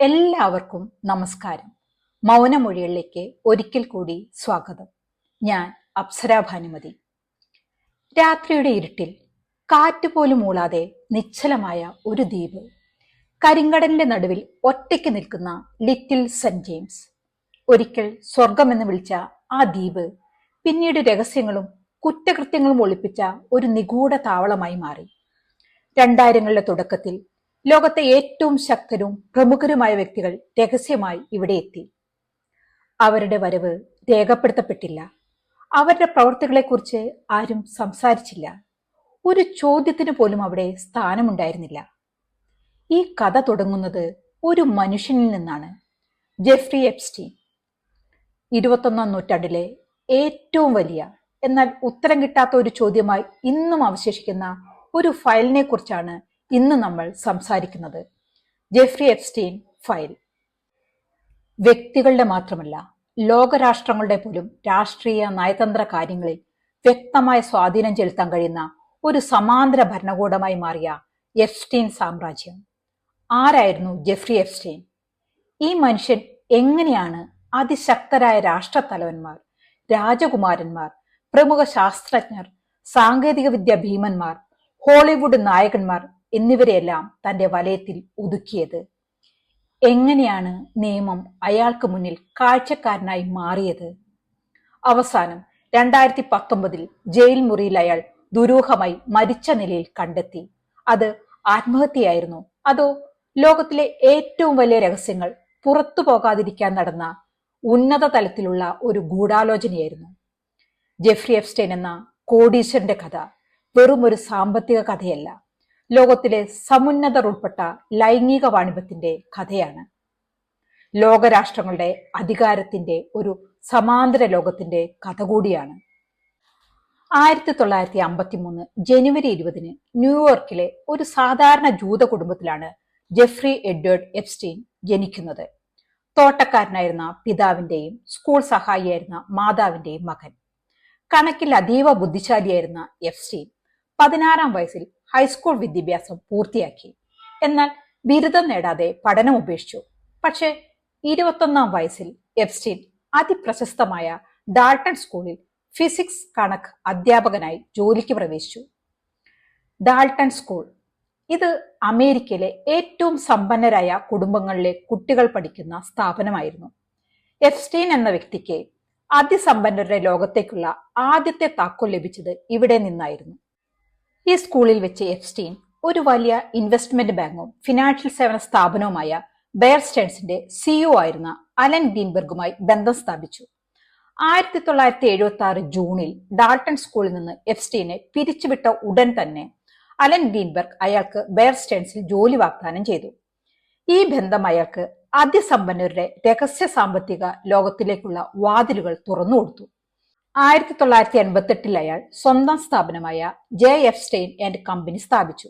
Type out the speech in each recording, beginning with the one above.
എല്ലാവർക്കും നമസ്കാരം. മൗനമൊഴികളിലേക്ക് ഒരിക്കൽ കൂടി സ്വാഗതം. ഞാൻ അപ്സര ഭാനുമതി. രാത്രിയുടെ ഇരുട്ടിൽ കാറ്റ് പോലും മൂളാതെ നിശ്ചലമായ ഒരു ദ്വീപ്. കരിങ്കടലിന്റെ നടുവിൽ ഒറ്റയ്ക്ക് നിൽക്കുന്ന ലിറ്റിൽ സെന്റ് ജെയിംസ്. ഒരിക്കൽ സ്വർഗമെന്ന് വിളിച്ച ആ ദ്വീപ് പിന്നീട് രഹസ്യങ്ങളും കുറ്റകൃത്യങ്ങളും ഒളിപ്പിച്ച ഒരു നിഗൂഢ താവളമായി മാറി. രണ്ടായിരങ്ങളുടെ തുടക്കത്തിൽ ലോകത്തെ ഏറ്റവും ശക്തരും പ്രമുഖരുമായ വ്യക്തികൾ രഹസ്യമായി ഇവിടെ എത്തി. അവരുടെ വരവ് രേഖപ്പെടുത്തപ്പെട്ടില്ല. അവരുടെ പ്രവൃത്തികളെക്കുറിച്ച് ആരും സംസാരിച്ചില്ല. ഒരു ചോദ്യത്തിന് പോലും അവിടെ സ്ഥാനമുണ്ടായിരുന്നില്ല. ഈ കഥ തുടങ്ങുന്നത് ഒരു മനുഷ്യനിൽ നിന്നാണ് ജെഫ്രി എപ്സ്റ്റീൻ. ഇരുപത്തൊന്നാം നൂറ്റാണ്ടിലെ ഏറ്റവും വലിയ എന്നാൽ ഉത്തരം കിട്ടാത്ത ഒരു ചോദ്യമായി ഇന്നും അവശേഷിക്കുന്ന ഒരു ഫയലിനെ കുറിച്ചാണ് ഇന്ന് നമ്മൾ സംസാരിക്കുന്നത് ജെഫ്രി എപ്സ്റ്റീൻ ഫയൽ. വ്യക്തികളുടെ മാത്രമല്ല ലോകരാഷ്ട്രങ്ങളുടെ പോലും രാഷ്ട്രീയ നയതന്ത്ര കാര്യങ്ങളിൽ വ്യക്തമായ സ്വാധീനം ചെലുത്താൻ കഴിയുന്ന ഒരു സമാന്തര ഭരണകൂടമായി മാറിയ എഫ്സ്റ്റീൻ സാമ്രാജ്യം. ആരായിരുന്നു ജെഫ്രി എഫ്സ്റ്റീൻ? ഈ മനുഷ്യൻ എങ്ങനെയാണ് അതിശക്തരായ രാഷ്ട്രത്തലവന്മാർ രാജകുമാരന്മാർ പ്രമുഖ ശാസ്ത്രജ്ഞർ സാങ്കേതിക വിദ്യ ഭീമന്മാർ ഹോളിവുഡ് നായകന്മാർ എന്നിവരെയെല്ലാം തന്റെ വലയത്തിൽ ഒതുക്കിയത്. എങ്ങനെയാണ് നിയമം അയാൾക്ക് മുന്നിൽ കാഴ്ചക്കാരനായി മാറിയത്? അവസാനം രണ്ടായിരത്തി പത്തൊമ്പതിൽ ജയിൽ മുറിയിൽ അയാൾ ദുരൂഹമായി മരിച്ച നിലയിൽ കണ്ടെത്തി. അത് ആത്മഹത്യയായിരുന്നു? അതോ ലോകത്തിലെ ഏറ്റവും വലിയ രഹസ്യങ്ങൾ പുറത്തു പോകാതിരിക്കാൻ നടന്ന ഉന്നത തലത്തിലുള്ള ഒരു ഗൂഢാലോചനയായിരുന്നു? ജെഫ്രി എഫ്സ്റ്റൈൻ എന്ന കോടീശ്വരന്റെ കഥ വെറും ഒരു സാമ്പത്തിക കഥയല്ല. ലോകത്തിലെ സമുന്നതർ ഉൾപ്പെട്ട ലൈംഗിക വാണിഭത്തിന്റെ കഥയാണ്. ലോകരാഷ്ട്രങ്ങളുടെ അധികാരത്തിന്റെ ഒരു സമാന്തര ലോകത്തിന്റെ കഥ കൂടിയാണ്. ആയിരത്തി തൊള്ളായിരത്തി അമ്പത്തി മൂന്ന് ജനുവരി ഇരുപതിന് ന്യൂയോർക്കിലെ ഒരു സാധാരണ ജൂത കുടുംബത്തിലാണ് ജെഫ്രി എഡ്വേർഡ് എപ്സ്റ്റീൻ ജനിക്കുന്നത്. തോട്ടക്കാരനായിരുന്ന പിതാവിന്റെയും സ്കൂൾ സഹായിയായിരുന്ന മാതാവിന്റെയും മകൻ. കണക്കിൽ അതീവ ബുദ്ധിശാലിയായിരുന്ന എഫ്സ്റ്റീൻ പതിനാറാം വയസ്സിൽ ഹൈസ്കൂൾ വിദ്യാഭ്യാസം പൂർത്തിയാക്കി. എന്നാൽ ബിരുദം നേടാതെ പഠനം ഉപേക്ഷിച്ചു. പക്ഷേ ഇരുപത്തൊന്നാം വയസ്സിൽ എഫ്സ്റ്റീൻ അതിപ്രശസ്തമായ ഡാൾട്ടൺ സ്കൂളിൽ ഫിസിക്സ് കണക്ക് അധ്യാപകനായി ജോലിക്ക് പ്രവേശിച്ചു. Dalton school. ഇത് അമേരിക്കയിലെ ഏറ്റവും സമ്പന്നരായ കുടുംബങ്ങളിലെ കുട്ടികൾ പഠിക്കുന്ന സ്ഥാപനമായിരുന്നു. എഫ്സ്റ്റീൻ എന്ന വ്യക്തിക്ക് അതിസമ്പന്നരുടെ ലോകത്തേക്കുള്ള ആദ്യത്തെ താക്കോൽ ലഭിച്ചത് ഇവിടെ നിന്നായിരുന്നു. ഈ സ്കൂളിൽ വെച്ച് എഫ്സ്റ്റീൻ ഒരു വലിയ ഇൻവെസ്റ്റ്മെന്റ് ബാങ്കും ഫിനാൻഷ്യൽ സേവന സ്ഥാപനവുമായ ബെയർ സ്റ്റേൺസിന്റെ സിഇഒ ആയിരുന്ന അലൻ ഗ്രീൻബർഗുമായി ബന്ധം സ്ഥാപിച്ചു. ആയിരത്തി തൊള്ളായിരത്തി എഴുപത്തി ആറ് ജൂണിൽ ഡാൾട്ടൺ സ്കൂളിൽ നിന്ന് എഫ്സ്റ്റീനെ പിരിച്ചുവിട്ട ഉടൻ തന്നെ അലൻ ഗ്രീൻബർഗ് അയാൾക്ക് ബെയർ സ്റ്റേൺസിൽ ജോലി വാഗ്ദാനം ചെയ്തു. ഈ ബന്ധം അയാൾക്ക് അതിസമ്പന്നരുടെ രഹസ്യ സാമ്പത്തിക ലോകത്തിലേക്കുള്ള വാതിലുകൾ തുറന്നു കൊടുത്തു ആയിരത്തി തൊള്ളായിരത്തി എൺപത്തെട്ടിൽ അയാൾ സ്വന്തം സ്ഥാപനമായ J F Stein and company സ്ഥാപിച്ചു.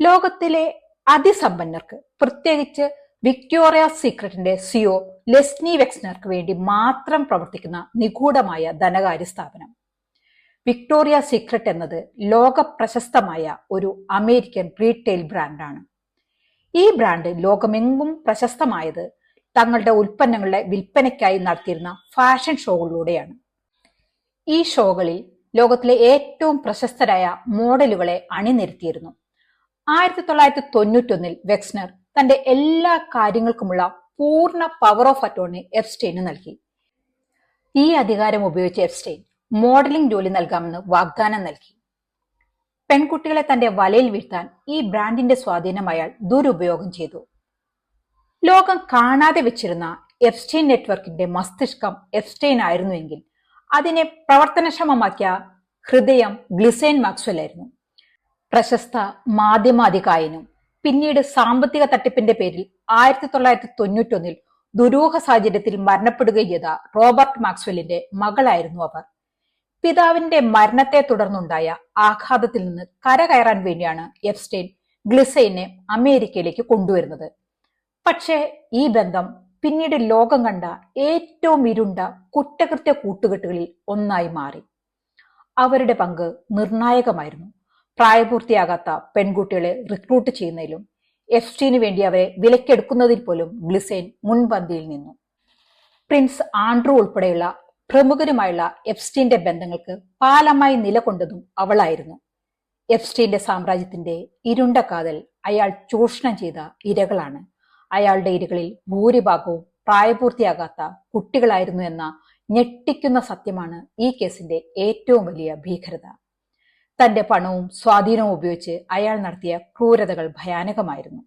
ലോകത്തിലെ അതിസമ്പന്നർക്ക് പ്രത്യേകിച്ച് വിക്ടോറിയ സീക്രട്ടിന്റെ സിഒ ലെസ്നി വെക്സ്നർക്ക് വേണ്ടി മാത്രം പ്രവർത്തിക്കുന്ന നിഗൂഢമായ ധനകാര്യ സ്ഥാപനം. വിക്ടോറിയ സീക്രട്ട് എന്നത് ലോക പ്രശസ്തമായ ഒരു അമേരിക്കൻ റീറ്റെയിൽ ബ്രാൻഡാണ്. ഈ ബ്രാൻഡ് ലോകമെങ്ങും പ്രശസ്തമായത് തങ്ങളുടെ ഉൽപ്പന്നങ്ങളുടെ വിൽപ്പനയ്ക്കായി നടത്തിയിരുന്ന ഫാഷൻ ഷോകളിലൂടെയാണ്. ഈ ഷോകളിൽ ലോകത്തിലെ ഏറ്റവും പ്രശസ്തരായ മോഡലുകളെ അണിനിരത്തിയിരുന്നു. ആയിരത്തി തൊള്ളായിരത്തി തൊണ്ണൂറ്റൊന്നിൽ വെക്സ്നർ തന്റെ എല്ലാ കാര്യങ്ങൾക്കുമുള്ള പൂർണ പവർ ഓഫ് അറ്റോണി എഫ്സ്റ്റെയിന് നൽകി. ഈ അധികാരം ഉപയോഗിച്ച് എഫ്സ്റ്റൈൻ മോഡലിംഗ് ജോലി നൽകാമെന്ന് വാഗ്ദാനം നൽകി. പെൺകുട്ടികളെ തന്റെ വലയിൽ വീഴ്ത്താൻ ഈ ബ്രാൻഡിന്റെ സ്വാധീനം അയാൾ ദുരുപയോഗം ചെയ്തു. ലോകം കാണാതെ വെച്ചിരുന്ന എഫ്സ്റ്റൈൻ നെറ്റ്വർക്കിന്റെ മസ്തിഷ്കം എഫ്സ്റ്റൈൻ ആയിരുന്നുവെങ്കിൽ അതിനെ പ്രവർത്തനക്ഷമമാക്കിയ ഹൃദയം ഗ്ലിസൈൻ മാക്സ്വലായിരുന്നു പ്രശസ്ത മാധ്യമാധികായനും പിന്നീട് സാമ്പത്തിക തട്ടിപ്പിന്റെ പേരിൽ ആയിരത്തി തൊള്ളായിരത്തി തൊണ്ണൂറ്റൊന്നിൽ ദുരൂഹ സാഹചര്യത്തിൽ മരണപ്പെടുകയും ചെയ്ത റോബർട്ട് മാക്സ്വെല്ലിന്റെ മകളായിരുന്നു അവർ. പിതാവിന്റെ മരണത്തെ തുടർന്നുണ്ടായ ആഘാതത്തിൽ നിന്ന് കരകയറാൻ വേണ്ടിയാണ് എഫ്സ്റ്റൈൻ ഗ്ലിസൈനെ അമേരിക്കയിലേക്ക് കൊണ്ടുവരുന്നത്. പക്ഷേ ഈ ബന്ധം പിന്നീട് ലോകം കണ്ട ഏറ്റവും ഇരുണ്ട കുറ്റകൃത്യ കൂട്ടുകെട്ടുകളിൽ ഒന്നായി മാറി. അവരുടെ പങ്ക് നിർണായകമായിരുന്നു. പ്രായപൂർത്തിയാകാത്ത പെൺകുട്ടികളെ റിക്രൂട്ട് ചെയ്യുന്നതിലും എഫ് ടിന് വേണ്ടി അവരെ വിലക്കെടുക്കുന്നതിൽ പോലും ഗ്ലിസൈൻ മുൻപന്തിയിൽ നിന്നു. പ്രിൻസ് ആൻഡ്രൂ ഉൾപ്പെടെയുള്ള പ്രമുഖരുമായുള്ള എഫ്സ്റ്റീന്റെ ബന്ധങ്ങൾക്ക് പാലമായി നിലകൊണ്ടതും അവളായിരുന്നു. എഫ്സ്റ്റീന്റെ സാമ്രാജ്യത്തിന്റെ ഇരുണ്ട കാതൽ അയാൾ ചൂഷണം ചെയ്ത ഇരകളാണ്. അയാളുടെ ഇരകളിൽ ഭൂരിഭാഗവും പ്രായപൂർത്തിയാകാത്ത കുട്ടികളായിരുന്നു എന്ന ഞെട്ടിക്കുന്ന സത്യമാണ് ഈ കേസിന്റെ ഏറ്റവും വലിയ ഭീകരത. തന്റെ പണവും സ്വാധീനവും ഉപയോഗിച്ച് അയാൾ നടത്തിയ ക്രൂരതകൾ ഭയാനകമായിരുന്നു.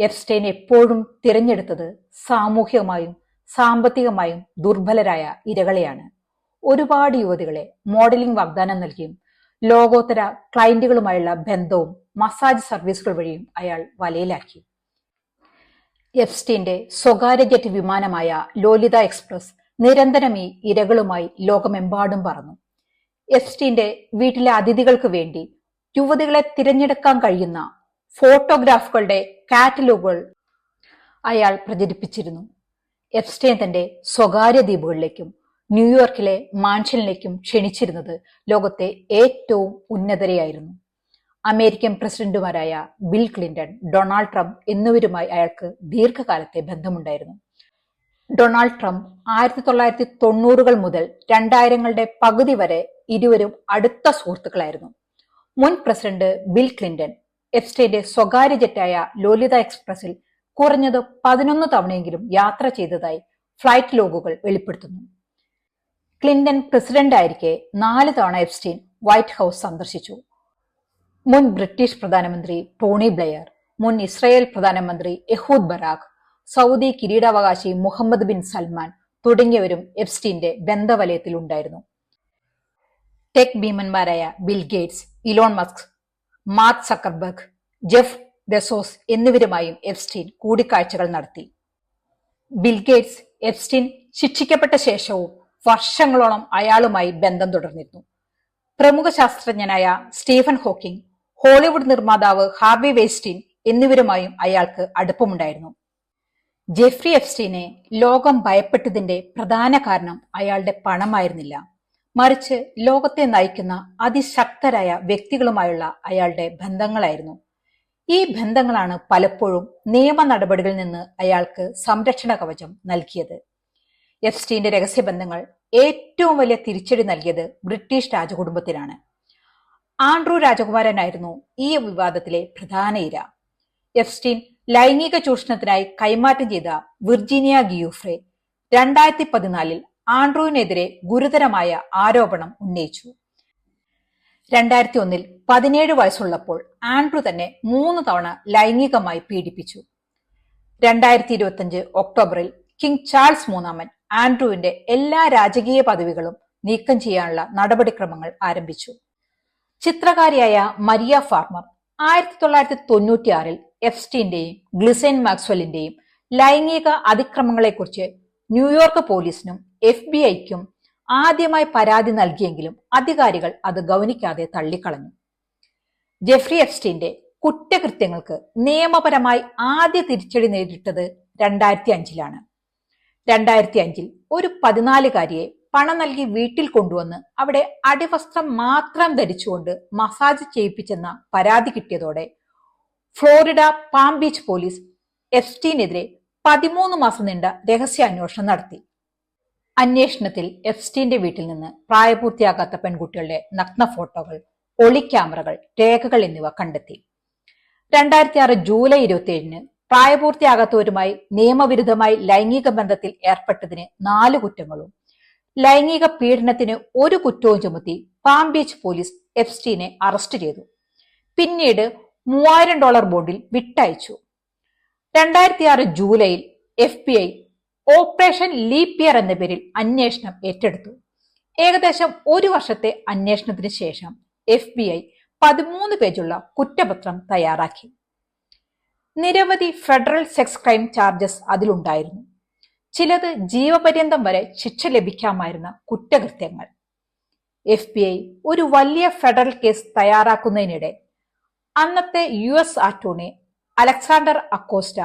എഫ്സ്റ്റൈൻ എപ്പോഴും തിരഞ്ഞെടുത്തത് സാമൂഹികമായും സാമ്പത്തികമായും ദുർബലരായ ഇരകളെയാണ്. ഒരുപാട് യുവതികളെ മോഡലിംഗ് വാഗ്ദാനം നൽകിയും ലോകോത്തര ക്ലയന്റുകളുമായുള്ള ബന്ധവും മസാജ് സർവീസുകൾ വഴിയും അയാൾ വലയിലാക്കി. എഫ്സ്റ്റീന്റെ സ്വകാര്യ ജെറ്റ് വിമാനമായ ലോലിത എക്സ്പ്രസ് നിരന്തരം ഈ ഇരകളുമായി ലോകമെമ്പാടും പറന്നു. എഫ്സ്റ്റീന്റെ വീട്ടിലെ അതിഥികൾക്ക് വേണ്ടി യുവതികളെ തിരഞ്ഞെടുക്കാൻ കഴിയുന്ന ഫോട്ടോഗ്രാഫുകളുടെ കാറ്റലോഗുകൾ അയാൾ പ്രചരിപ്പിച്ചിരുന്നു. എഫ്സ്റ്റൈൻ തന്റെ സ്വകാര്യ ദ്വീപുകളിലേക്കും ന്യൂയോർക്കിലെ മാൻഷനിലേക്കും ക്ഷണിച്ചിരുന്നത് ലോകത്തെ ഏറ്റവും ഉന്നതരെയായിരുന്നു. അമേരിക്കൻ പ്രസിഡന്റുമാരായ ബിൽ ക്ലിന്റൺ ഡൊണാൾഡ് ട്രംപ് എന്നിവരുമായി അയാൾക്ക് ദീർഘകാലത്തെ ബന്ധമുണ്ടായിരുന്നു. ഡൊണാൾഡ് ട്രംപ് ആയിരത്തി തൊള്ളായിരത്തി തൊണ്ണൂറുകൾ മുതൽ രണ്ടായിരങ്ങളുടെ പകുതി വരെ ഇരുവരും അടുത്ത സുഹൃത്തുക്കളായിരുന്നു. മുൻ പ്രസിഡന്റ് ബിൽ ക്ലിന്റൺ എഫ്സ്റ്റേന്റെ സ്വകാര്യ ജെറ്റായ ലോലിത എക്സ്പ്രസിൽ കുറഞ്ഞത് പതിനൊന്ന് തവണയെങ്കിലും യാത്ര ചെയ്തതായി ഫ്ലൈറ്റ് ലോഗുകൾ വെളിപ്പെടുത്തുന്നു. ക്ലിന്റൺ പ്രസിഡന്റ് ആയിരിക്കെ നാല് തവണ എഫ്സ്റ്റീൻ വൈറ്റ് ഹൗസ് സന്ദർശിച്ചു. മുൻ ബ്രിട്ടീഷ് പ്രധാനമന്ത്രി ടോണി ബ്ലെയർ മുൻ ഇസ്രായേൽ പ്രധാനമന്ത്രി യഹൂദ് ബറാഖ് സൗദി കിരീടാവകാശി മുഹമ്മദ് ബിൻ സൽമാൻ തുടങ്ങിയവരും എഫ്സ്റ്റീന്റെ ബന്ധവലയത്തിൽ ഉണ്ടായിരുന്നു tech ഭീമന്മാരായ Bill Gates Elon Musk Mark Zuckerberg Jeff Bezos എന്നിവരുമായും എഫ്സ്റ്റീൻ കൂടിക്കാഴ്ചകൾ നടത്തി. ബിൽ ഗേറ്റ്സ് എഫ്സ്റ്റീൻ ശിക്ഷിക്കപ്പെട്ട ശേഷവും വർഷങ്ങളോളം അയാളുമായി ബന്ധം തുടർന്നിരുന്നു. പ്രമുഖ ശാസ്ത്രജ്ഞനായ സ്റ്റീഫൻ ഹോക്കിംഗ് ഹോളിവുഡ് നിർമ്മാതാവ് ഹാർവി വെയ്സ്റ്റീൻ എന്നിവരുമായും അയാൾക്ക് അടുപ്പമുണ്ടായിരുന്നു. ജെഫ്രി എഫ്സ്റ്റീനെ ലോകം ഭയപ്പെട്ടതിന്റെ പ്രധാന കാരണം അയാളുടെ പണമായിരുന്നില്ല. മറിച്ച് ലോകത്തെ നയിക്കുന്ന അതിശക്തരായ വ്യക്തികളുമായുള്ള അയാളുടെ ബന്ധങ്ങളായിരുന്നു. ഈ ബന്ധങ്ങളാണ് പലപ്പോഴും നിയമ നടപടികളിൽ നിന്ന് അയാൾക്ക് സംരക്ഷണ കവചം നൽകിയത്. എഫ്സ്റ്റീന്റെ രഹസ്യബന്ധങ്ങൾ ഏറ്റവും വലിയ തിരിച്ചടി നൽകിയത് ബ്രിട്ടീഷ് രാജകുടുംബത്തിനാണ് ആൻഡ്രൂ രാജകുമാരനായിരുന്നു ഈ വിവാദത്തിലെ പ്രധാന ഇര. എഫ്സ്റ്റീൻ ലൈംഗിക ചൂഷണത്തിനായി കൈമാറ്റം ചെയ്ത വിർജീനിയ ഗിയൂഫ്രെ രണ്ടായിരത്തി പതിനാലിൽ ആൻഡ്രൂവിനെതിരെ ഗുരുതരമായ ആരോപണം ഉന്നയിച്ചു. രണ്ടായിരത്തി ഒന്നിൽ പതിനേഴ് വയസ്സുള്ളപ്പോൾ ആൻഡ്രു തന്നെ മൂന്ന് തവണ ലൈംഗികമായി പീഡിപ്പിച്ചു. രണ്ടായിരത്തി ഇരുപത്തിയഞ്ച് ഒക്ടോബറിൽ കിങ് ചാൾസ് മൂന്നാമൻ ആൻഡ്രുവിന്റെ എല്ലാ രാജകീയ പദവികളും നീക്കം ചെയ്യാനുള്ള നടപടിക്രമങ്ങൾ ആരംഭിച്ചു. ചിത്രകാരിയായ മരിയ ഫാർമർ ആയിരത്തി തൊള്ളായിരത്തി തൊണ്ണൂറ്റിയാറിൽ എഫ്സ്റ്റീന്റെയും ഗ്ലിസൈൻ മാക്സ്വലിന്റെയും ലൈംഗിക അതിക്രമങ്ങളെക്കുറിച്ച് ന്യൂയോർക്ക് പോലീസിനും എഫ് ബി ഐക്കും ആദ്യമായി പരാതി നൽകിയെങ്കിലും അധികാരികൾ അത് ഗൗനിക്കാതെ തള്ളിക്കളഞ്ഞു. ജെഫ്രി എഫ്സ്റ്റീന്റെ കുറ്റകൃത്യങ്ങൾക്ക് നിയമപരമായി ആദ്യ തിരിച്ചടി നേരിട്ടത് രണ്ടായിരത്തി അഞ്ചിലാണ് രണ്ടായിരത്തി അഞ്ചിൽ ഒരു പതിനാലുകാരിയെ പണം നൽകി വീട്ടിൽ കൊണ്ടുവന്ന് അവിടെ അടിവസ്ത്രം മാത്രം ധരിച്ചുകൊണ്ട് മസാജ് ചെയ്യിപ്പിച്ചെന്ന പരാതി കിട്ടിയതോടെ ഫ്ലോറിഡ പാം ബീച്ച് പോലീസ് എഫ്സ്റ്റീനെതിരെ പതിമൂന്ന് മാസം നീണ്ട രഹസ്യാന്വേഷണം നടത്തി. അന്വേഷണത്തിൽ എഫ്സ്റ്റീന്റെ വീട്ടിൽ നിന്ന് പ്രായപൂർത്തിയാകാത്ത പെൺകുട്ടികളുടെ നഗ്ന ഫോട്ടോകൾ ഒളിക്യാമറകൾ രേഖകൾ എന്നിവ കണ്ടെത്തി. രണ്ടായിരത്തി ആറ് ജൂലൈ ഇരുപത്തി ഏഴിന് പ്രായപൂർത്തിയാകാത്തവരുമായി നിയമവിരുദ്ധമായി ലൈംഗിക ബന്ധത്തിൽ ഏർപ്പെട്ടതിന് നാല് കുറ്റങ്ങളും ലൈംഗിക പീഡനത്തിന് ഒരു കുറ്റവും ചുമത്തി പാം ബീച്ച് പോലീസ് എഫ്സ്റ്റീനെ അറസ്റ്റ് ചെയ്തു. പിന്നീട് മൂവായിരം ഡോളർ ബോണ്ടിൽ വിട്ടയച്ചു. രണ്ടായിരത്തി ആറ് ജൂലൈയിൽ F B I operation Leap Year എന്ന പേരിൽ അന്വേഷണം ഏറ്റെടുത്തു. ഏകദേശം ഒരു വർഷത്തെ അന്വേഷണത്തിന് ശേഷം എഫ് ബി ഐ പതിമൂന്ന് പേജുള്ള കുറ്റപത്രം തയ്യാറാക്കി. നിരവധി ഫെഡറൽ സെക്സ് ക്രൈം ചാർജസ് അതിലുണ്ടായിരുന്നു. ചിലത് ജീവപര്യന്തം വരെ ശിക്ഷ ലഭിക്കാമായിരുന്ന കുറ്റകൃത്യങ്ങൾ. എഫ് ബി ഐ ഒരു വലിയ ഫെഡറൽ കേസ് തയ്യാറാക്കുന്നതിനിടെ അന്നത്തെ U S attorney Alexander Acosta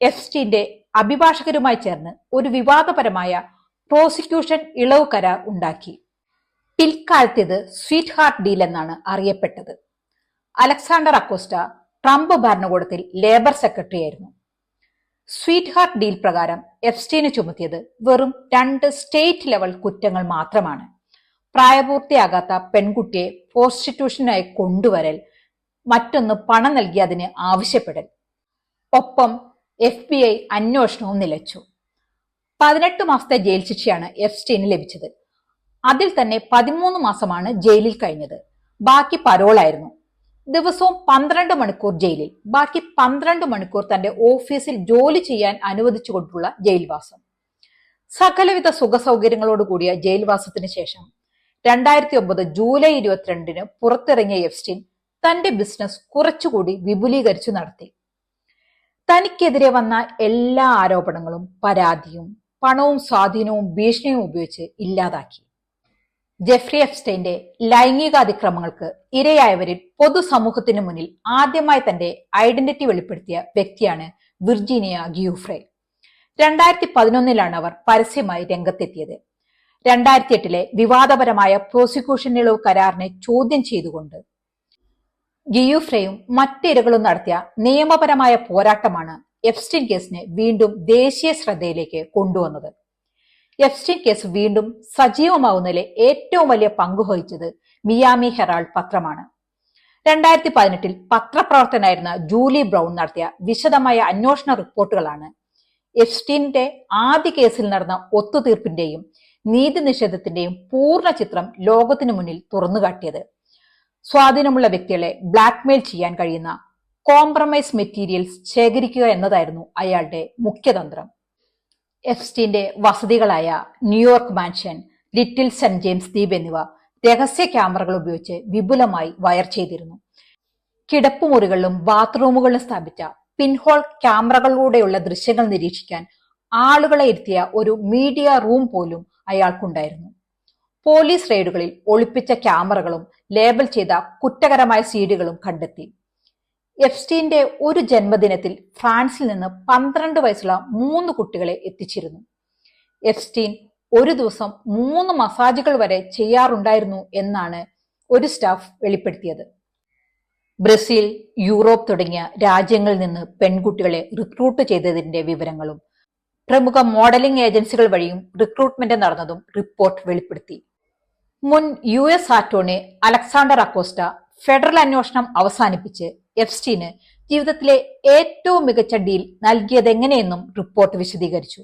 എഫ്സ്റ്റീന്റെ അഭിഭാഷകരുമായി ചേർന്ന് ഒരു വിവാദപരമായ പ്രോസിക്യൂഷൻ ഇളവ് കരാർ ഉണ്ടാക്കി. പിൽക്കാലത്തേത് സ്വീറ്റ് ഹാർട്ട് ഡീൽ എന്നാണ് അറിയപ്പെട്ടത്. അലക്സാണ്ടർ അക്കോസ്റ്റ ട്രംപ് ഭരണകൂടത്തിൽ ലേബർ സെക്രട്ടറി ആയിരുന്നു സ്വീറ്റ് ഹാർട്ട് ഡീൽ പ്രകാരം എഫ്സ്റ്റീന് ചുമത്തിയത് വെറും രണ്ട് സ്റ്റേറ്റ് ലെവൽ കുറ്റങ്ങൾ മാത്രമാണ്. പ്രായപൂർത്തിയാകാത്ത പെൺകുട്ടിയെ പ്രോസ്റ്റിറ്റ്യൂഷനായി കൊണ്ടുവരൽ മറ്റൊന്ന് പണം നൽകി അതിന് ആവശ്യപ്പെടൽ. ഒപ്പം എഫ് ബി ഐ അന്വേഷണവും നിലച്ചു. പതിനെട്ട് മാസത്തെ ജയിൽ ശിക്ഷയാണ് എഫ്സ്റ്റീന് ലഭിച്ചത്. അതിൽ തന്നെ പതിമൂന്ന് മാസമാണ് ജയിലിൽ കഴിഞ്ഞത്. ബാക്കി പരോളായിരുന്നു. ദിവസവും പന്ത്രണ്ട് മണിക്കൂർ ജയിലിൽ. ബാക്കി പന്ത്രണ്ട് മണിക്കൂർ തന്റെ ഓഫീസിൽ ജോലി ചെയ്യാൻ അനുവദിച്ചുകൊണ്ടുള്ള ജയിൽവാസം. സകലവിധ സുഖ സൗകര്യങ്ങളോട് കൂടിയ ജയിൽവാസത്തിന് ശേഷം രണ്ടായിരത്തി ഒമ്പത് ജൂലൈ ഇരുപത്തിരണ്ടിന് പുറത്തിറങ്ങിയ എഫ്സ്റ്റീൻ തന്റെ ബിസിനസ് കുറച്ചുകൂടി വിപുലീകരിച്ചു നടത്തി. തനിക്കെതിരെ വന്ന എല്ലാ ആരോപണങ്ങളും പരാതിയും പണവും സ്വാധീനവും ഭീഷണിയും ഉപയോഗിച്ച് ഇല്ലാതാക്കി. ജെഫ്രി എഫ്സ്റ്റൈന്റെ ലൈംഗിക അതിക്രമങ്ങൾക്ക് ഇരയായവരിൽ പൊതുസമൂഹത്തിന് മുന്നിൽ ആദ്യമായി തന്റെ ഐഡന്റിറ്റി വെളിപ്പെടുത്തിയ വ്യക്തിയാണ് വിർജീനിയ ഗിയൂഫ്രെ രണ്ടായിരത്തി പതിനൊന്നിലാണ് അവർ പരസ്യമായി രംഗത്തെത്തിയത്. രണ്ടായിരത്തി എട്ടിലെ വിവാദപരമായ പ്രോസിക്യൂഷൻ ഇളവ് കരാറിനെ ചോദ്യം ചെയ്തുകൊണ്ട് ഗിയൂഫ്രെയും മറ്റിരകളും നടത്തിയ നിയമപരമായ പോരാട്ടമാണ് എഫ്സ്റ്റിൻ കേസിനെ വീണ്ടും ദേശീയ ശ്രദ്ധയിലേക്ക് കൊണ്ടുവന്നത്. എഫ്സ്റ്റിൻ കേസ് വീണ്ടും സജീവമാവുന്നതിലെ ഏറ്റവും വലിയ പങ്കുവഹിച്ചത് മിയാമി ഹെറാൾഡ് പത്രമാണ്. രണ്ടായിരത്തി പതിനെട്ടിൽ പത്രപ്രവർത്തനായിരുന്ന ജൂലി ബ്രൗൺ നടത്തിയ വിശദമായ അന്വേഷണ റിപ്പോർട്ടുകളാണ് എഫ്സ്റ്റീന്റെ ആദ്യ കേസിൽ നടന്ന ഒത്തുതീർപ്പിന്റെയും നീതി നിഷേധത്തിന്റെയും പൂർണ ചിത്രം ലോകത്തിനു മുന്നിൽ തുറന്നുകാട്ടിയത്. സ്വാധീനമുള്ള വ്യക്തികളെ ബ്ലാക്ക്മെയിൽ ചെയ്യാൻ കഴിയുന്ന കോംപ്രമൈസ് മെറ്റീരിയൽസ് ശേഖരിക്കുക എന്നതായിരുന്നു അയാളുടെ മുഖ്യതന്ത്രം. എഫ്സ്റ്റീന്റെ വസതികളായ New York mansion Little Saint James ദ്വീപ് എന്നിവ രഹസ്യ ക്യാമറകൾ ഉപയോഗിച്ച് വിപുലമായി വയർ ചെയ്തിരുന്നു. കിടപ്പുമുറികളിലും ബാത്റൂമുകളിലും സ്ഥാപിച്ച പിൻഹോൾ ക്യാമറകളിലൂടെയുള്ള ദൃശ്യങ്ങൾ നിരീക്ഷിക്കാൻ ആളുകളെ ഇരുത്തിയ ഒരു മീഡിയ റൂം പോലും അയാൾക്കുണ്ടായിരുന്നു. പോലീസ് റെയ്ഡുകളിൽ ഒളിപ്പിച്ച ക്യാമറകളും ലേബൽ ചെയ്ത കുറ്റകരമായ സീഡുകളും കണ്ടെത്തി. എഫ്സ്റ്റീന്റെ ഒരു ജന്മദിനത്തിൽ ഫ്രാൻസിൽ നിന്ന് പന്ത്രണ്ട് വയസ്സുള്ള മൂന്ന് കുട്ടികളെ എത്തിച്ചിരുന്നു. എഫ്സ്റ്റീൻ ഒരു ദിവസം മൂന്ന് മസാജുകൾ വരെ ചെയ്യാറുണ്ടായിരുന്നു എന്നാണ് ഒരു സ്റ്റാഫ് വെളിപ്പെടുത്തിയത്. ബ്രസീൽ യൂറോപ്പ് തുടങ്ങിയ രാജ്യങ്ങളിൽ നിന്ന് പെൺകുട്ടികളെ റിക്രൂട്ട് ചെയ്തതിന്റെ വിവരങ്ങളും പ്രമുഖ മോഡലിംഗ് ഏജൻസികൾ വഴിയും റിക്രൂട്ട്മെന്റ് നടന്നതും റിപ്പോർട്ട് വെളിപ്പെടുത്തി. മുൻ U S attorney Alexander Acosta federal അന്വേഷണം അവസാനിപ്പിച്ച് എഫ്സ്റ്റീന് ജീവിതത്തിലെ ഏറ്റവും മികച്ച ഡീൽ നൽകിയതെങ്ങനെയെന്നും റിപ്പോർട്ട് വിശദീകരിച്ചു.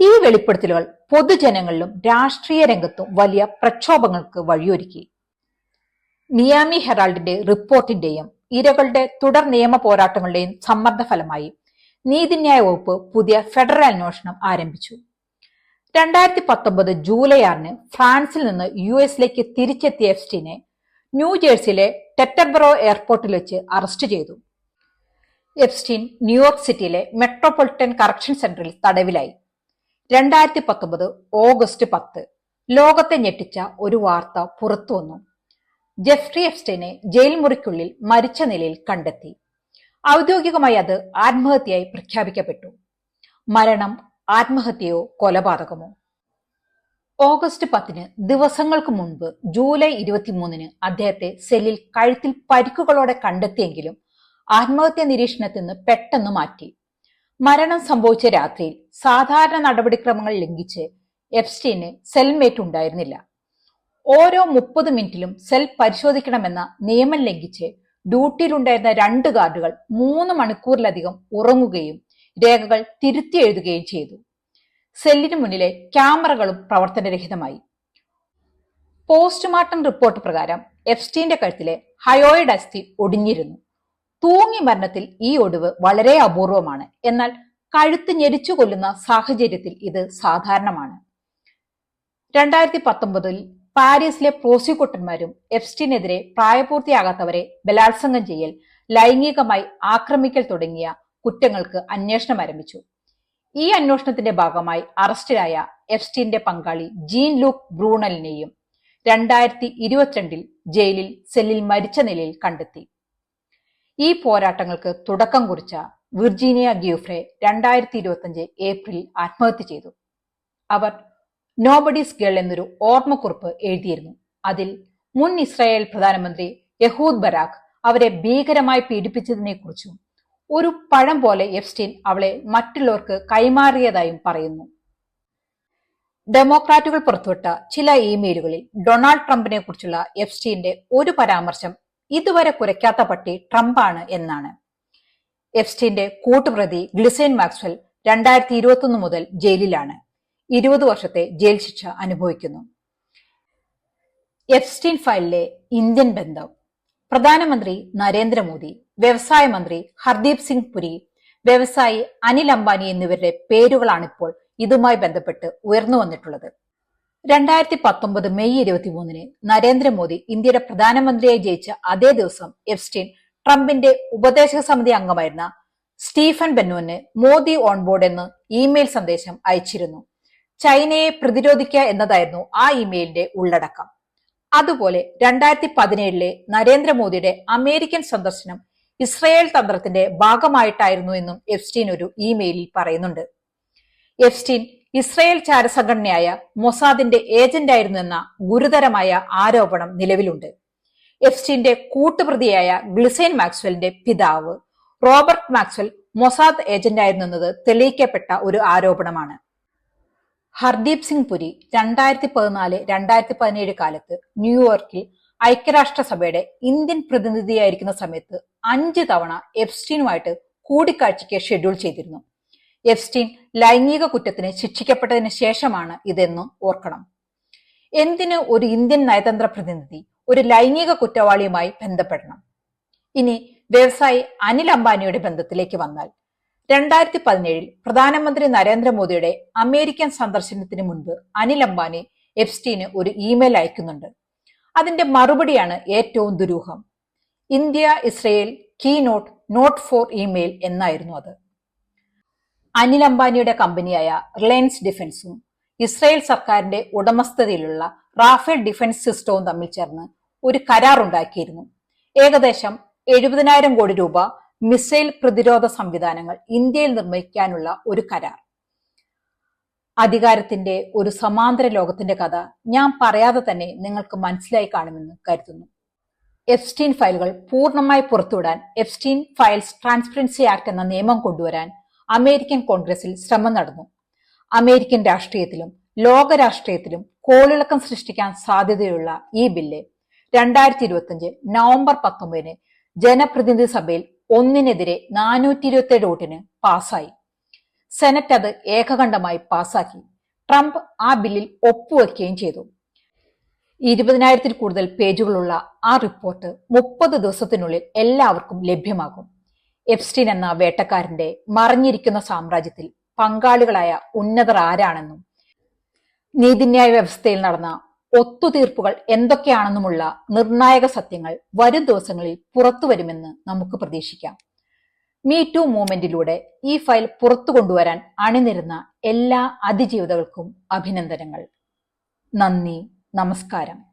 ഈ വെളിപ്പെടുത്തലുകൾ പൊതുജനങ്ങളിലും രാഷ്ട്രീയ രംഗത്തും വലിയ പ്രക്ഷോഭങ്ങൾക്ക് വഴിയൊരുക്കി. മിയാമി ഹെറാൾഡിന്റെ റിപ്പോർട്ടിന്റെയും ഇരകളുടെ തുടർ നിയമ പോരാട്ടങ്ങളുടെയും സമ്മർദ്ദ ഫലമായി നീതിന്യായ വകുപ്പ് പുതിയ ഫെഡറൽ അന്വേഷണം ആരംഭിച്ചു. രണ്ടായിരത്തി പത്തൊമ്പത് ജൂലൈ ആറിന് ഫ്രാൻസിൽ നിന്ന് യു എസിലേക്ക് തിരിച്ചെത്തിയ എഫ്സ്റ്റീനെ ന്യൂജേഴ്സിയിലെ ടെറ്റർബറോ എയർപോർട്ടിൽ വെച്ച് അറസ്റ്റ് ചെയ്തു. Epstein New York city metropolitan correction സെന്ററിൽ തടവിലായി. രണ്ടായിരത്തി പത്തൊമ്പത് ഓഗസ്റ്റ് പത്ത് ലോകത്തെ ഞെട്ടിച്ച ഒരു വാർത്ത പുറത്തു വന്നു. ജെഫ്രി എഫ്സ്റ്റൈനെ ജയിൽ മുറിക്കുള്ളിൽ മരിച്ച നിലയിൽ കണ്ടെത്തി. ഔദ്യോഗികമായി അത് ആത്മഹത്യയായി പ്രഖ്യാപിക്കപ്പെട്ടു. മരണം ആത്മഹത്യയോ കൊലപാതകമോ? ഓഗസ്റ്റ് പത്തിന് ദിവസങ്ങൾക്ക് മുൻപ് ജൂലൈ ഇരുപത്തിമൂന്നിന് അദ്ദേഹത്തെ സെല്ലിൽ കഴുത്തിൽ പരിക്കുകളോടെ കണ്ടെത്തിയെങ്കിലും ആത്മഹത്യ നിരീക്ഷണത്തിൽ നിന്ന് പെട്ടെന്ന് മാറ്റി. മരണം സംഭവിച്ച രാത്രിയിൽ സാധാരണ നടപടിക്രമങ്ങൾ ലംഘിച്ച് എഫ്സ്റ്റീന് സെൽമേറ്റ് ഉണ്ടായിരുന്നില്ല. ഓരോ മുപ്പത് മിനിറ്റിലും സെൽ പരിശോധിക്കണമെന്ന നിയമം ലംഘിച്ച് ഡ്യൂട്ടിയിലുണ്ടായിരുന്ന രണ്ട് ഗാർഡുകൾ മൂന്ന് മണിക്കൂറിലധികം ഉറങ്ങുകയും രേഖകൾ തിരുത്തി എഴുതുകയും ചെയ്തു. സെല്ലിന് മുന്നിലെ ക്യാമറകളും പ്രവർത്തനരഹിതമായി. പോസ്റ്റ്മോർട്ടം റിപ്പോർട്ട് പ്രകാരം എഫ്സ്റ്റീന്റെ കഴുത്തിലെ ഹയോയിഡ് അസ്ഥി ഒടിഞ്ഞിരുന്നു. തൂങ്ങി മരണത്തിൽ ഈ ഒടിവ് വളരെ അപൂർവമാണ്. എന്നാൽ കഴുത്ത് ഞെരിച്ചു കൊല്ലുന്ന സാഹചര്യത്തിൽ ഇത് സാധാരണമാണ്. രണ്ടായിരത്തി പത്തൊമ്പതിൽ പാരീസിലെ പ്രോസിക്യൂട്ടർമാരും എഫ്സ്റ്റീനെതിരെ പ്രായപൂർത്തിയാകാത്തവരെ ബലാത്സംഗം ചെയ്യൽ ലൈംഗികമായി ആക്രമിക്കൽ തുടങ്ങിയ കുറ്റങ്ങൾക്ക് അന്വേഷണം ആരംഭിച്ചു. ഈ അന്വേഷണത്തിന്റെ ഭാഗമായി അറസ്റ്റിലായ എഫ്സ്റ്റീന്റെ പങ്കാളി ജീൻ ലൂക്ക് ബ്രൂണലിനെയും രണ്ടായിരത്തി ഇരുപത്തിരണ്ടിൽ ജയിലിൽ സെല്ലിൽ മരിച്ച നിലയിൽ കണ്ടെത്തി. ഈ പോരാട്ടങ്ങൾക്ക് തുടക്കം കുറിച്ച വിർജീനിയ ഗ്യൂഫ്രെ രണ്ടായിരത്തി ഇരുപത്തിയഞ്ച് ഏപ്രിൽ ആത്മഹത്യ ചെയ്തു. അവർ നോബഡീസ് ഗേൾ എന്നൊരു ഓർമ്മക്കുറിപ്പ് എഴുതിയിരുന്നു. അതിൽ മുൻ ഇസ്രായേൽ പ്രധാനമന്ത്രി യഹൂദ് ബരാഖ് അവരെ ഭീകരമായി പീഡിപ്പിച്ചതിനെക്കുറിച്ചും ഒരു പഴം പോലെ എഫ്സ്റ്റീൻ അവളെ മറ്റുള്ളവർക്ക് കൈമാറിയതായും പറയുന്നു. ഡെമോക്രാറ്റുകൾ പുറത്തുവിട്ട ചില ഇമെയിലുകളിൽ ഡൊണാൾഡ് ട്രംപിനെ കുറിച്ചുള്ള എഫ്സ്റ്റീന്റെ ഒരു പരാമർശം ഇതുവരെ കുരയ്ക്കാത്ത പട്ടി ട്രംപാണ് എന്നാണ്. എഫ്സ്റ്റീന്റെ കൂട്ടുപ്രതി ഗ്ലിസൈൻ മാക്സ്വൽ രണ്ടായിരത്തി ഇരുപത്തൊന്ന് മുതൽ ജയിലിലാണ്. ഇരുപത് വർഷത്തെ ജയിൽ ശിക്ഷ അനുഭവിക്കുന്നു. എഫ്സ്റ്റീൻ ഫയലിലെ ഇന്ത്യൻ ബന്ധം. പ്രധാനമന്ത്രി നരേന്ദ്രമോദി വ്യവസായ മന്ത്രി ഹർദീപ് സിംഗ് പുരി വ്യവസായി അനിൽ അംബാനി എന്നിവരുടെ പേരുകളാണിപ്പോൾ ഇതുമായി ബന്ധപ്പെട്ട് ഉയർന്നു വന്നിട്ടുള്ളത്. രണ്ടായിരത്തി പത്തൊമ്പത് മെയ് ഇരുപത്തി മൂന്നിന് നരേന്ദ്രമോദി ഇന്ത്യയുടെ പ്രധാനമന്ത്രിയായി ജയിച്ച അതേ ദിവസം എഫ്സ്റ്റീൻ ട്രംപിന്റെ ഉപദേശക സമിതി അംഗമായിരുന്ന സ്റ്റീഫൻ ബെന്നുവിന് മോദി ഓൺ ബോർഡ് എന്ന് ഇമെയിൽ സന്ദേശം അയച്ചിരുന്നു. ചൈനയെ പ്രതിരോധിക്കുക എന്നതായിരുന്നു ആ ഇമെയിലിന്റെ ഉള്ളടക്കം. അതുപോലെ രണ്ടായിരത്തി പതിനേഴിലെ നരേന്ദ്രമോദിയുടെ അമേരിക്കൻ സന്ദർശനം ഇസ്രയേൽ തന്ത്രത്തിന്റെ ഭാഗമായിട്ടായിരുന്നു എന്നും എഫ്സ്റ്റീൻ ഒരു ഇമെയിലിൽ പറയുന്നുണ്ട്. എഫ്സ്റ്റീൻ ഇസ്രയേൽ ചാരസംഘടനയായ മൊസാദിന്റെ ഏജന്റായിരുന്നു എന്ന ഗുരുതരമായ ആരോപണം നിലവിലുണ്ട്. എഫ്സ്റ്റീന്റെ കൂട്ടുപ്രതിയായ ഗ്ലിസൈൻ മാക്സ്വലിന്റെ പിതാവ് റോബർട്ട് മാക്സ്വൽ മൊസാദ് ഏജന്റായിരുന്നു എന്നത് തെളിയിക്കപ്പെട്ട ഒരു ആരോപണമാണ്. ഹർദീപ് സിംഗ് പുരി രണ്ടായിരത്തി പതിനാല് രണ്ടായിരത്തി പതിനേഴ് കാലത്ത് ന്യൂയോർക്കിൽ ഐക്യരാഷ്ട്രസഭയുടെ ഇന്ത്യൻ പ്രതിനിധിയായിരിക്കുന്ന സമയത്ത് അഞ്ച് തവണ എഫ്സ്റ്റീനുമായിട്ട് കൂടിക്കാഴ്ചയ്ക്ക് ഷെഡ്യൂൾ ചെയ്തിരുന്നു. എഫ്സ്റ്റീൻ ലൈംഗിക കുറ്റത്തിന് ശിക്ഷിക്കപ്പെട്ടതിന് ശേഷമാണ് ഇതെന്ന് ഓർക്കണം. എന്തിന് ഒരു ഇന്ത്യൻ നയതന്ത്ര പ്രതിനിധി ഒരു ലൈംഗിക കുറ്റവാളിയുമായി ബന്ധപ്പെടണം? ഇനി വ്യവസായി അനിൽ അംബാനിയുടെ ബന്ധത്തിലേക്ക് വന്നാൽ രണ്ടായിരത്തി പതിനേഴിൽ പ്രധാനമന്ത്രി നരേന്ദ്രമോദിയുടെ അമേരിക്കൻ സന്ദർശനത്തിന് മുൻപ് അനിൽ അംബാനി എഫ്സ്റ്റീന് ഒരു ഇമെയിൽ അയക്കുന്നുണ്ട്. അതിന്റെ മറുപടിയാണ് ഏറ്റവും ദുരൂഹം. India Israel keynote note for email എന്നായിരുന്നു അത്. അനിൽ അംബാനിയുടെ കമ്പനിയായ റിലയൻസ് ഡിഫൻസും ഇസ്രയേൽ സർക്കാരിന്റെ ഉടമസ്ഥതയിലുള്ള റാഫേൽ ഡിഫൻസ് സിസ്റ്റവും തമ്മിൽ ചേർന്ന് ഒരു കരാർ ഉണ്ടാക്കിയിരുന്നു ഏകദേശം എഴുപതിനായിരം കോടി രൂപ മിസൈൽ പ്രതിരോധ സംവിധാനങ്ങൾ ഇന്ത്യയിൽ നിർമ്മിക്കാനുള്ള ഒരു കരാർ. അധികാരത്തിന്റെ ഒരു സമാന്തര ലോകത്തിന്റെ കഥ ഞാൻ പറയാതെ തന്നെ നിങ്ങൾക്ക് മനസ്സിലായി കാണുമെന്ന് കരുതുന്നു. എഫ്സ്റ്റീൻ ഫയലുകൾ പൂർണമായി പുറത്തുവിടാൻ എഫ്സ്റ്റീൻ ഫയൽസ് ട്രാൻസ്പെറൻസി ആക്ട് എന്ന നിയമം കൊണ്ടുവരാൻ അമേരിക്കൻ കോൺഗ്രസിൽ ശ്രമം നടന്നു. അമേരിക്കൻ രാഷ്ട്രീയത്തിലും ലോക രാഷ്ട്രീയത്തിലും കോളിളക്കം സൃഷ്ടിക്കാൻ സാധ്യതയുള്ള ഈ ബില്ല് രണ്ടായിരത്തി ഇരുപത്തിയഞ്ച് നവംബർ പത്തൊമ്പതിന് ജനപ്രതിനിധി സഭയിൽ ഒന്നിനെതിരെ നാനൂറ്റി ഇരുപത്തി വോട്ടിന് പാസായി സെനറ്റ് അത് ഏകകണ്ഠമായി പാസാക്കി. ട്രംപ് ആ ബില്ലിൽ ഒപ്പുവെക്കുകയും ചെയ്തു. ഇരുപതിനായിരത്തിൽ കൂടുതൽ പേജുകളുള്ള ആ റിപ്പോർട്ട് മുപ്പത് ദിവസത്തിനുള്ളിൽ എല്ലാവർക്കും ലഭ്യമാകും. എപ്സ്റ്റീൻ എന്ന വേട്ടക്കാരന്റെ മറിഞ്ഞിരിക്കുന്ന സാമ്രാജ്യത്തിൽ പങ്കാളികളായ ഉന്നതർ ആരാണെന്നും നീതിന്യായ വ്യവസ്ഥയിൽ നടന്ന ഒത്തുതീർപ്പുകൾ എന്തൊക്കെയാണെന്നുമുള്ള നിർണായക സത്യങ്ങൾ വരും ദിവസങ്ങളിൽ പുറത്തുവരുമെന്ന് നമുക്ക് പ്രതീക്ഷിക്കാം. മീ ടു മൂവ്മെന്റിലൂടെ ഈ ഫയൽ പുറത്തു കൊണ്ടുവരാൻ അണിനിരുന്ന എല്ലാ അതിജീവിതകൾക്കും അഭിനന്ദനങ്ങൾ. നന്ദി. നമസ്കാരം.